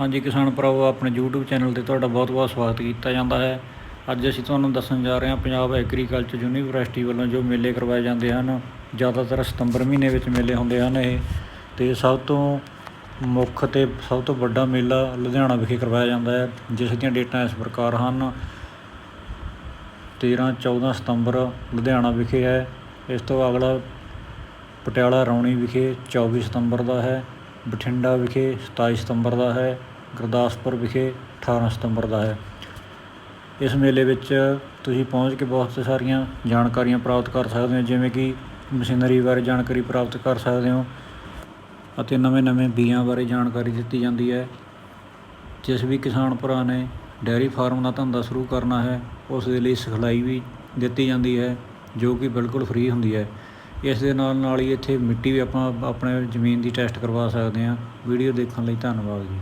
ਹਾਂਜੀ, ਕਿਸਾਨ ਭਰਾਵੋ, ਆਪਣੇ YouTube ਚੈਨਲ ਤੇ ਤੁਹਾਡਾ ਬਹੁਤ-ਬਹੁਤ ਸਵਾਗਤ ਕੀਤਾ ਜਾਂਦਾ ਹੈ। ਅੱਜ ਅਸੀਂ ਤੁਹਾਨੂੰ ਦੱਸਣ ਜਾ ਰਹੇ ਹਾਂ ਪੰਜਾਬ ਐਗਰੀਕਲਚਰ ਯੂਨੀਵਰਸਿਟੀ ਵੱਲੋਂ ਜੋ ਮੇਲੇ ਕਰਵਾਏ ਜਾਂਦੇ ਹਨ, ਜ਼ਿਆਦਾਤਰ ਸਤੰਬਰ ਮਹੀਨੇ ਵਿੱਚ ਮੇਲੇ ਹੁੰਦੇ ਹਨ ਇਹ। ਤੇ ਸਭ ਤੋਂ ਮੁੱਖ ਤੇ ਸਭ ਤੋਂ ਵੱਡਾ ਮੇਲਾ ਲੁਧਿਆਣਾ ਵਿਖੇ ਕਰਵਾਇਆ ਜਾਂਦਾ ਹੈ, ਜਿਸ ਦੀਆਂ ਡੇਟਾਂ ਇਸ ਪ੍ਰਕਾਰ ਹਨ। 13 14 ਸਤੰਬਰ ਲੁਧਿਆਣਾ ਵਿਖੇ ਹੈ, ਇਸ ਤੋਂ ਅਗਲਾ ਪਟਿਆਲਾ ਰੌਣੀ ਵਿਖੇ 24 ਸਤੰਬਰ ਦਾ ਹੈ। ਬਠਿੰਡਾ ਵਿਖੇ 27 ਸਤੰਬਰ ਦਾ ਹੈ, ਗੁਰਦਾਸਪੁਰ ਵਿਖੇ 18 ਸਤੰਬਰ ਦਾ ਹੈ। ਇਸ ਮੇਲੇ ਵਿੱਚ ਤੁਸੀਂ ਪਹੁੰਚ ਕੇ ਬਹੁਤ ਸਾਰੀਆਂ ਜਾਣਕਾਰੀਆਂ ਪ੍ਰਾਪਤ ਕਰ ਸਕਦੇ ਹੋ, ਜਿਵੇਂ ਕਿ ਮਸ਼ੀਨਰੀ ਬਾਰੇ ਜਾਣਕਾਰੀ ਪ੍ਰਾਪਤ ਕਰ ਸਕਦੇ ਹੋ ਅਤੇ ਨਵੇਂ-ਨਵੇਂ ਬੀਆਂ ਬਾਰੇ ਜਾਣਕਾਰੀ ਦਿੱਤੀ ਜਾਂਦੀ ਹੈ। ਜਿਸ ਵੀ ਕਿਸਾਨ ਭਰਾ ਨੇ ਡੈਰੀ ਫਾਰਮ ਦਾ ਧੰਦਾ ਸ਼ੁਰੂ ਕਰਨਾ ਹੈ, ਉਸ ਦੇ ਲਈ ਸਿਖਲਾਈ ਵੀ ਦਿੱਤੀ ਜਾਂਦੀ ਹੈ, ਜੋ ਕਿ ਬਿਲਕੁਲ ਫ੍ਰੀ ਹੁੰਦੀ ਹੈ। ਇਸ ਦੇ ਨਾਲ ਨਾਲ ਹੀ ਇੱਥੇ ਮਿੱਟੀ ਵੀ ਆਪਾਂ ਆਪਣੇ ਜ਼ਮੀਨ ਦੀ ਟੈਸਟ ਕਰਵਾ ਸਕਦੇ ਹਾਂ। ਵੀਡੀਓ ਦੇਖਣ ਲਈ ਧੰਨਵਾਦ ਜੀ।